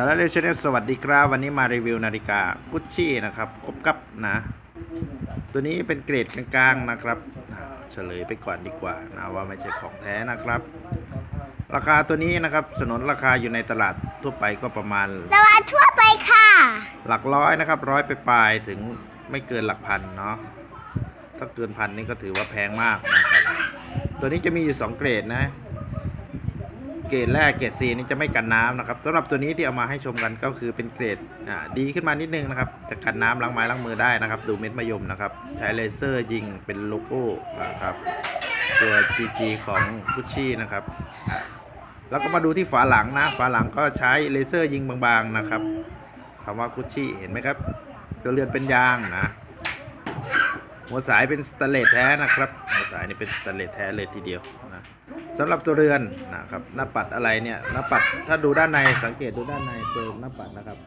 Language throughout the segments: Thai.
สารเลชแนลสวัสดีครับวันนี้มารีวิวนาฬิกากุชชี่นะครับครบกับนะ ตัวนี้เป็นเกรดกลางๆนะครับเฉลยไปก่อนดีกว่านะว่าไม่ใช่ของแท้นะครับ ราคาตัวนี้นะครับสนนราคาอยู่ในตลาดทั่วไปก็ประมาณตลาดทั่วไปค่ะ หลักร้อยนะครับร้อยไปปลายถึงไม่เกินหลักพันเนาะถ้าเกินพันนี่ก็ถือว่าแพงมากนะครับตัวนี้จะมีอยู่สองเกรดนะ เกรดแรกเกรดซีนี่จะไม่กันน้ำนะครับสำหรับตัวนี้ที่เอามาให้ชมกันก็คือเป็นเกรดดีขึ้นมานิดนึงนะครับจะกันน้ำล้างไม้ล้างมือได้นะครับ ดูเม็ดมะยมนะครับ ใช้เลเซอร์ยิงเป็นโลโก้นะครับตัว GG ของกุชชี่นะครับแล้วก็มาดูที่ฝาหลังนะ ฝาหลังก็ใช้เลเซอร์ยิงบางๆนะครับคำว่ากุชชี่เห็นไหมครับ ตัวเรือนเป็นยางนะ หัวสายเป็นสแตเลสแท้นะครับหัวสายนี่เป็นสแตเลสแท้เลยทีเดียวนะสำหรับตัวเรือนนะครับหน้าปัดอะไรเนี่ยหน้าปัดถ้าดูด้านในสังเกตดูด้านในตัวหน้าปัดนะครับ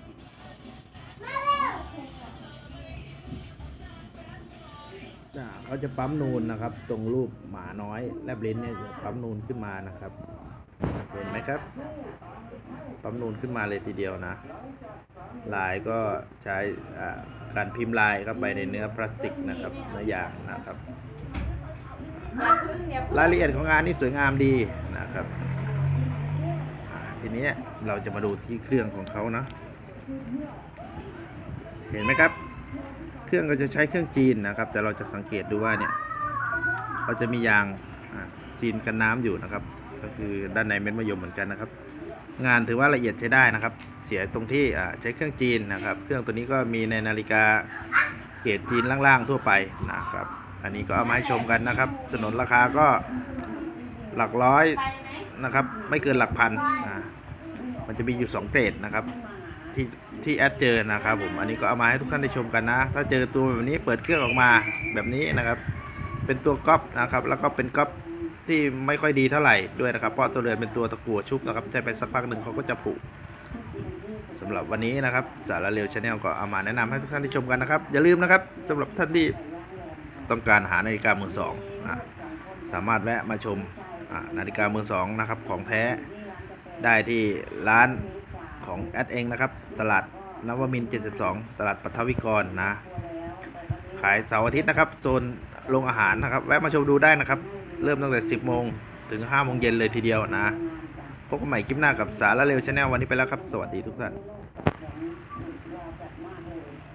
อ่าเขาจะปั๊มนูนนะครับ ตรงรูปหมาน้อยแลบลิ้นเนี่ยจะปั๊มนูนขึ้นมานะครับเห็นไหมครับ ปั๊มนูนขึ้นมาเลยทีเดียวนะ ลายก็ใช้การพิมพ์ลายเข้าไปในเนื้อพลาสติกนะครับเนื้อยางนะครับ รายละเอียดของงานนี่สวยงามดีนะครับ ทีนี้เราจะมาดูที่เครื่องของเขานะเห็นไหมครับ เครื่องก็จะใช้เครื่องจีนนะครับ แต่เราจะสังเกตดูว่าเนี่ยเขาจะมียางซีนกันน้ำอยู่นะครับ ก็คือด้านในเม็ดมะยมเหมือนกันนะครับ งานถือว่าละเอียดใช้ได้นะครับ สียตรงที่ใช้เครื่องจีนนะครับ เครื่องตัวนี้ก็มีในนาฬิกาเกรดจีนล่างๆทั่วไปนะครับ อันนี้ก็เอามาให้ชมกันนะครับ สนนราคาก็หลักร้อยนะครับ ไม่เกินหลักพันมันจะมีอยู่สองเกรดนะครับ ที่ที่แอดเจอนะครับผมอันนี้ก็เอามาให้ทุกท่านได้ชมกันนะ ถ้าเจอตัวแบบนี้เปิดเครื่องออกมาแบบนี้นะครับ เป็นตัวก๊อปนะครับ แล้วก็เป็นก๊อปที่ไม่ค่อยดีเท่าไหร่ด้วยนะครับ เพราะตัวเรือนเป็นตัวตะกั่วชุบนะครับใช้ไปสักพักหนึ่งเขาก็จะผุ สำหรับวันนี้นะครับ สารเร็วชาแนลก็เอามาแนะนำให้ทุกท่านได้ชมกันนะครับ อย่าลืมนะครับสำหรับท่านที่ต้องการหานาฬิกามือสองนะสามารถแวะมาชมนาฬิกามือสองนะครับของแท้ได้ที่ร้านของแอดเองนะครับ ตลาดนวมินทร์72 ตลาดปัทวิกรนะ ขายเสาร์อาทิตย์นะครับ โซนโรงอาหารนะครับ แวะมาชมดูได้นะครับ เริ่มตั้งแต่ 10 โมงถึง 5 โมงเย็นเลยทีเดียวนะ พบกันใหม่คลิปหน้ากับสาระเร็วชาแนลวันนี้ไปแล้วครับ สวัสดีทุกท่าน